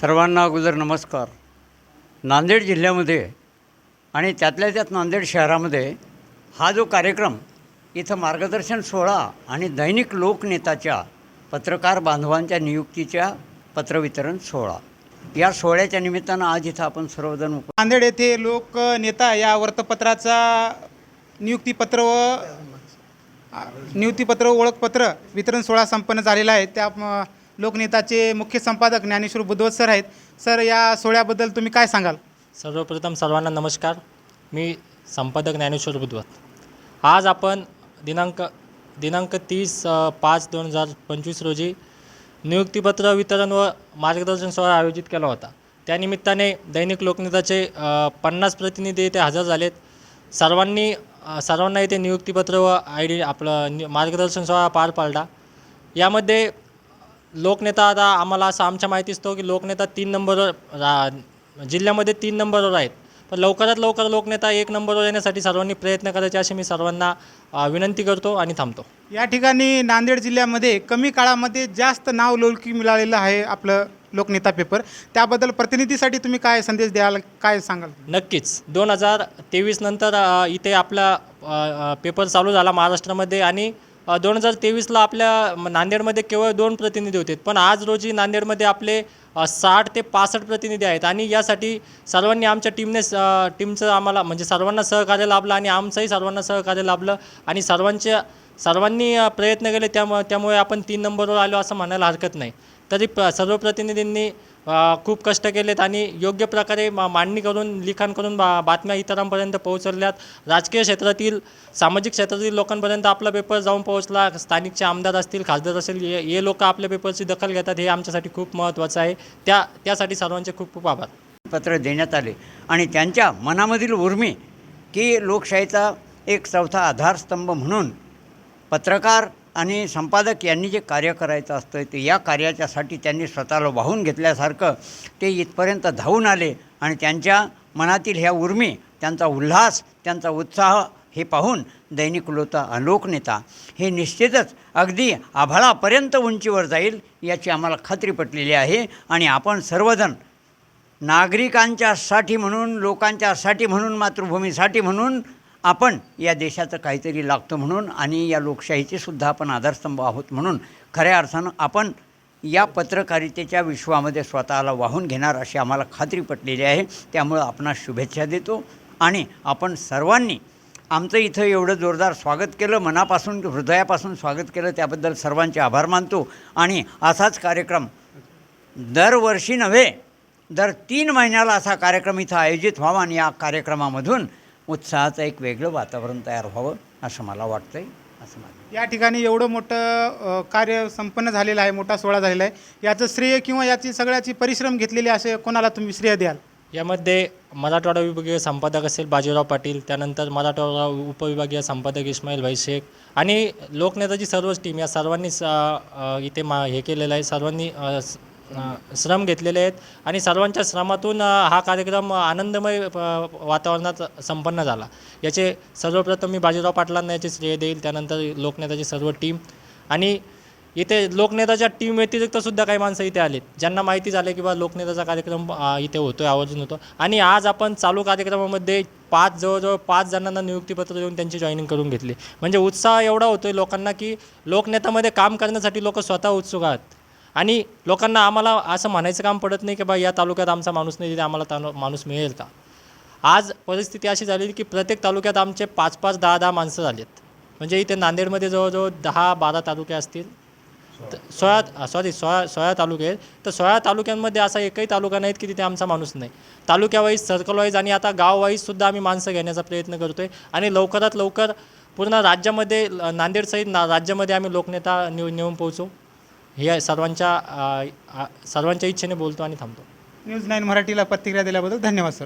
सर्वांना अगोदर नमस्कार. नांदेड जिल्ह्यामध्ये आणि त्यातल्या त्यात नांदेड शहरामध्ये हा जो कार्यक्रम इथं मार्गदर्शन सोहळा आणि दैनिक लोकनेताच्या पत्रकार बांधवांच्या नियुक्तीच्या पत्रवितरण सोहळा. या सोहळ्याच्या निमित्तानं आज इथं आपण सर्वजण नांदेड येथे लोकनेता या वृत्तपत्राचा नियुक्तीपत्र व नियुक्तीपत्र ओळखपत्र वितरण सोहळा संपन्न झालेला आहे. त्या लोकनेताचे मुख्य संपादक ज्ञानेश्वर बुद्धवत सर आहेत. सर या सोहळ्याबद्दल तुम्ही काय सांगाल? सर्वप्रथम सर्वांना नमस्कार. मी संपादक ज्ञानेश्वर बुद्धवत. आज आपण दिनांक दिनांक तीस पाच दोन हजार पंचवीस रोजी नियुक्तीपत्र वितरण व मार्गदर्शन सोहळा आयोजित केला होता. त्यानिमित्ताने दैनिक लोकनेताचे पन्नास प्रतिनिधी येथे हजर झालेत. सर्वांनी सर्वांना येथे नियुक्तीपत्र व आय डी आपलं नि- मार्गदर्शन सोहळा पार पाडला. यामध्ये लोकनेता आता आम्हाला असं आमच्या माहितीच तो की लोकनेता तीन नंबरवर रा जिल्ह्यामध्ये तीन नंबरवर आहेत. पण लवकरात लवकर लोकनेता एक नंबरवर येण्यासाठी सर्वांनी प्रयत्न करायचे असे मी सर्वांना विनंती करतो आणि थांबतो. या ठिकाणी नांदेड जिल्ह्यामध्ये कमी काळामध्ये जास्त नाव लौकिक मिळालेलं आहे आपलं लोकनेता पेपर. त्याबद्दल प्रतिनिधीसाठी तुम्ही काय संदेश द्याल काय सांगाल? नक्कीच. दोन हजार तेवीस नंतर अ, इथे आपला पेपर चालू झाला महाराष्ट्रामध्ये आणि दोन हजार तेवीसला आपल्या नांदेडमध्ये केवळ दोन प्रतिनिधी होते. पण आज रोजी नांदेडमध्ये आपले साठ ते पासष्ट प्रतिनिधी आहेत आणि यासाठी सर्वांनी आमच्या टीमने टीमचं आम्हाला म्हणजे सर्वांना सहकार्य लाभलं आणि आमचंही सर्वांना सहकार्य लाभलं आणि सर्वांच्या सर्वांनी प्रयत्न केले त्यामुळे त्यामुळे आपण तीन नंबरवर आलो असं म्हणायला हरकत नाही. तरी प सर्व प्रतिनिधींनी खूप कष्ट केलेत आणि योग्य प्रकारे मा मांडणी करून लिखाण करून बा बातम्या इतरांपर्यंत पोहोचल्यात राजकीय क्षेत्रातील सामाजिक क्षेत्रातील लोकांपर्यंत आपला पेपर जाऊन पोहोचला. स्थानिकचे आमदार असतील खासदार असेल हे हे लोक आपल्या पेपरची दखल घेतात हे आमच्यासाठी खूप महत्त्वाचं आहे. त्या त्यासाठी सर्वांचे खूप खूप आभार. पत्र देण्यात आले आणि त्यांच्या मनामधील उर्मी की लोकशाहीचा एक चौथा आधारस्तंभ म्हणून पत्रकार आणि संपादक यांनी जे कार्य करायचं असतं ते या कार्याच्यासाठी त्यांनी स्वतःला वाहून घेतल्यासारखं ते इथपर्यंत धावून आले आणि त्यांच्या मनातील ह्या उर्मी त्यांचा उल्हास त्यांचा उत्साह हे पाहून दैनिक लोता लोकनेता हे निश्चितच अगदी आभाळापर्यंत उंचीवर जाईल याची आम्हाला खात्री पटलेली आहे. आणि आपण सर्वजण नागरिकांच्यासाठी म्हणून लोकांच्यासाठी म्हणून मातृभूमीसाठी म्हणून आपण या देशाचं काहीतरी लागतं म्हणून आणि या लोकशाहीचे सुद्धा आपण आधारस्तंभ आहोत म्हणून खऱ्या अर्थानं आपण या पत्रकारितेच्या विश्वामध्ये स्वतःला वाहून घेणार अशी आम्हाला खात्री पटलेली आहे. त्यामुळं आपणास शुभेच्छा देतो आणि आपण सर्वांनी आमचं इथं एवढं जोरदार स्वागत केलं मनापासून हृदयापासून स्वागत केलं त्याबद्दल सर्वांचे आभार मानतो. आणि असाच कार्यक्रम दरवर्षी नव्हे दर तीन महिन्याला असा कार्यक्रम इथं आयोजित व्हावा आणि या कार्यक्रमामधून उत्साहाचं एक वेगळं वातावरण तयार व्हावं असं मला वाटतंय असं मला या ठिकाणी एवढं मोठं अ, कार्य संपन्न झालेलं आहे मोठा सोहळा झालेला आहे. याचं श्रेय किंवा याची सगळ्याची परिश्रम घेतलेले असे कोणाला तुम्ही श्रेय द्याल? यामध्ये मराठवाडा विभागीय संपादक असेल बाजीराव पाटील त्यानंतर मराठवाडा उपविभागीय संपादक इस्माईल भाई शेख आणि लोकनेताची सर्वच टीम या सर्वांनी स- अ, इथे मा हे केलेलं आहे. सर्वांनी अ, स- अ, श्रम घेतलेले आहेत आणि सर्वांच्या श्रमातून हा कार्यक्रम आनंदमय वातावरणात संपन्न झाला. याचे सर्वप्रथम मी बाजीराव पाटलांना याचे श्रेय देईल त्यानंतर लोकनेताची सर्व टीम. आणि इथे लोकनेताच्या टीम व्यतिरिक्त सुद्धा काही माणसं इथे आलेत ज्यांना माहिती झालं की बा लोकनेताचा कार्यक्रम इथे होतो आहे आवर्जून होतो आणि आज आपण चालू कार्यक्रमामध्ये पाच जवळजवळ पाच जणांना नियुक्तीपत्र देऊन त्यांची जॉईनिंग करून घेतली. म्हणजे उत्साह एवढा होतो आहे लोकांना की लोकनेतामध्ये काम करण्यासाठी लोक स्वतः उत्सुक आहात. आणि लोकांना आम्हाला असं म्हणायचं काम पडत नाही की बा या तालुक्यात आमचा माणूस नाही तिथे आम्हाला तालु माणूस मिळेल का? आज परिस्थिती अशी झालेली की प्रत्येक तालुक्यात आमचे पाच पाच दहा दहा माणसं झालेत. म्हणजे इथे नांदेडमध्ये जवळजवळ दहा बारा तालुके असतील. सोळा सॉरी सोळा सोळा तालुके आहेत. तर सोळा तालुक्यांमध्ये असा एकही तालुका नाहीत की तिथे आमचा माणूस नाही. तालुक्यावाईज सर्कल वाईज आणि आता गाववाईजसुद्धा आम्ही माणसं घेण्याचा प्रयत्न करतो आहे आणि लवकरात लवकर पूर्ण राज्यामध्ये ल- नांदेडसहित ना राज्यामध्ये आम्ही लोकनेता नेऊ नेऊन पोहोचू. हे सर्वांच्या सर्वांच्या इच्छेने बोलतो आणि थांबतो. न्यूज नाईन मराठीला प्रतिक्रिया दिल्याबद्दल धन्यवाद सर.